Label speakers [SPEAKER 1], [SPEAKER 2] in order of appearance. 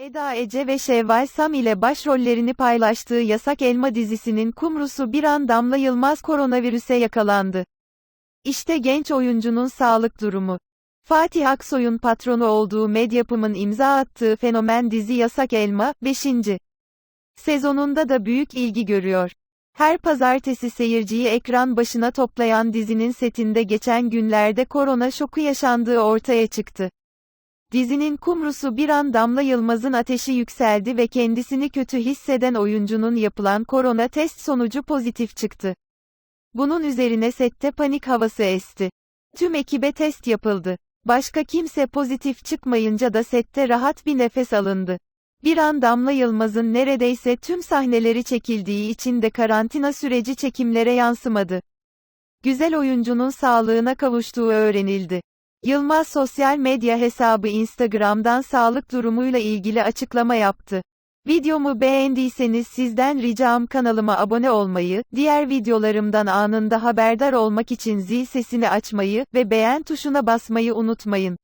[SPEAKER 1] Eda Ece ve Şevval Sam ile başrollerini paylaştığı Yasak Elma dizisinin kumrusu bir an Damla Yılmaz koronavirüse yakalandı. İşte genç oyuncunun sağlık durumu. Fatih Aksoy'un patronu olduğu Medyapım'ın imza attığı fenomen dizi Yasak Elma, 5. sezonunda da büyük ilgi görüyor. Her pazartesi seyirciyi ekran başına toplayan dizinin setinde geçen günlerde korona şoku yaşandığı ortaya çıktı. Dizinin kumrusu bir an Damla Yılmaz'ın ateşi yükseldi ve kendisini kötü hisseden oyuncunun yapılan korona test sonucu pozitif çıktı. Bunun üzerine sette panik havası esti. Tüm ekibe test yapıldı. Başka kimse pozitif çıkmayınca da sette rahat bir nefes alındı. Bir an Damla Yılmaz'ın neredeyse tüm sahneleri çekildiği için de karantina süreci çekimlere yansımadı. Güzel oyuncunun sağlığına kavuştuğu öğrenildi. Yılmaz sosyal medya hesabı Instagram'dan sağlık durumuyla ilgili açıklama yaptı. Videomu beğendiyseniz sizden ricam kanalıma abone olmayı, diğer videolarımdan anında haberdar olmak için zil sesini açmayı ve beğen tuşuna basmayı unutmayın.